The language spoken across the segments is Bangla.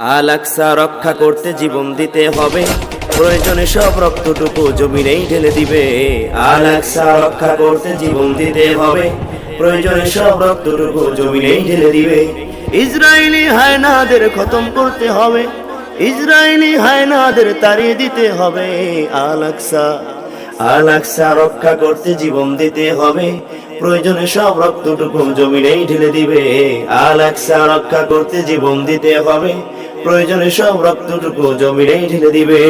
আলাক্সা রক্ষা করতে জীবন দিতে হবে। প্রয়োজনে সব রক্তটুকু জমিনেই ঢেলে দিবে। আলাক্সা রক্ষা করতে জীবন দিতে হবে। প্রয়োজনে সব রক্তটুকু জমিনেই ঢেলে দিবে। ইসরায়েলি হায়নাদের খতম করতে হবে। ইসরায়েলি হায়নাদের তাড়িয়ে দিতে হবে। আলাক্সা আলাক্সা রক্ষা করতে জীবন দিতে হবে। প্রয়োজনে সব রক্তটুকু জমিনেই ঢেলে দিবে। আলাক্সা রক্ষা করতে জীবন দিতে হবে। প্রয়োজনে সব রক্তটুকু জমিনেই ঢেলে দিবে।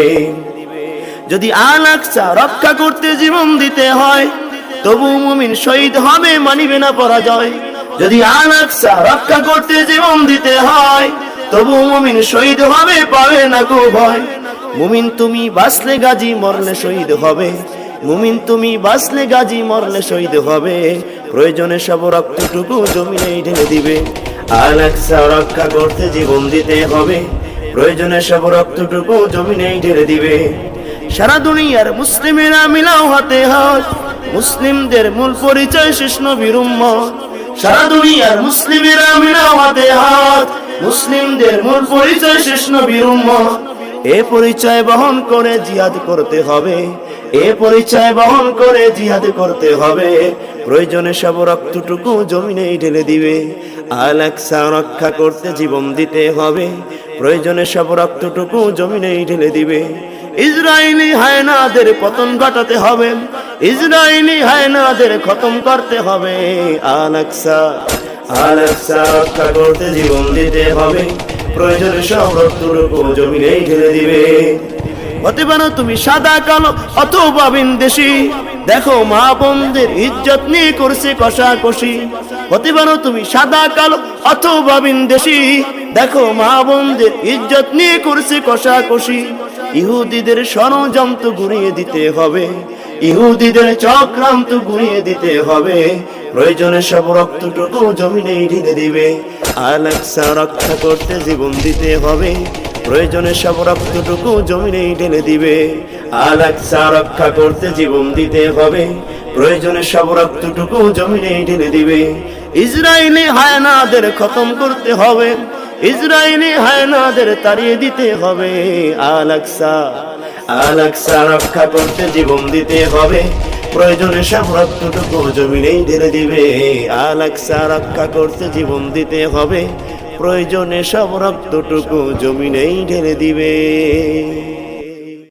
যদি আলাক্সা রক্ষা করতে জীবন দিতে হয়, তবু মুমিন শহীদ হবে মানিবে না পরাজয়। যদি আলাক্সা রক্ষা করতে জীবন দিতে হয়, তবু মুমিন শহীদ হবে পাবে না কো ভয়। মুমিন তুমি বাঁচলে গাজী মরলে শহীদ হবে। মুমিন তুমি বাঁচলে গাজী মরলে শহীদ হবে। প্রয়োজনে সব রক্তটুকু জমিনে ঢেলে দিবে। আলাক্সা রক্ষা করতে জীবন দিতে হবে। প্রয়োজনে সব রক্তটুকু জমিনে ঢেলে দিবে। সারা দুনিয়ার মুসলিমেরা মিলাও হাতে হাত। মুসলিমদের মূল পরিচয় শেষ নবীর সারা দুনিয়ার মুসলিমেরা মিলাও হাতে হাত। মুসলিমদের মূল পরিচয় শেষ নবীর এ পরিচয় বহন করে জিহাদ করতে হবে। এ পরিচয় বহন করে জিহাদ করতে হবে। প্রয়োজনে সব রক্তটুকু জমিনে ঢেলে দিবে। আলাক্সা রক্ষা করতে জীবন দিতে হবে। প্রয়োজনে সব রক্তটুকু জমিনে ঢেলে দিবে। ইসরায়েলি হায়নাদের পতন ঘটাতে হবে। ইসরায়েলি হায়নাদের খতম করতে হবে। আলাক্সা আলাক্সা রক্ষা করতে জীবন দিতে হবে। প্রয়োজনে সব রক্তটুকু জমিনেই ঢেলে দিবে। হতে পারো তুমি সাদা, কালো অথবা বিন্দেশি দেখো মা বোনদের ইজ্জত নিয়ে করছে কষাকষি। হতে পারো তুমি সাদা, কালো অথবা বিন্দেশি দেখো মা বোনদের ইজ্জত নিয়ে করছে কষাকষি। ইহুদিদের ষড়যন্ত্র ঘুরিয়ে দিতে হবে। ইহুদিদের চক্রান্ত ঘুরিয়ে দিতে হবে। প্রয়োজনে সব রক্তটুকু জমিনে ঢেলে দিবে। আলাক্সা রক্ষা করতে জীবন দিতে হবে। প্রয়োজনে সব রক্তটুকু জমিনে ঢেলে দিবে। আলাক্সা রক্ষা করতে জীবন দিতে হবে। প্রয়োজনে সব রক্তটুকু ঢেলে দিবে। ইসরায়েলি হায়নাদের খতম করতে হবে। ইসরায়েলি হায়নাদের তাড়িয়ে দিতে হবে। আলাক্সা আলাক্সা রক্ষা করতে জীবন দিতে হবে। প্রয়োজনে সব রক্তটুকু জমিনেই ঢেলে দিবে। আলাক্সা রক্ষা করতে জীবন দিতে হবে। প্রয়োজনে সব রক্তটুকু জমিনেই ঢেলে দিবে।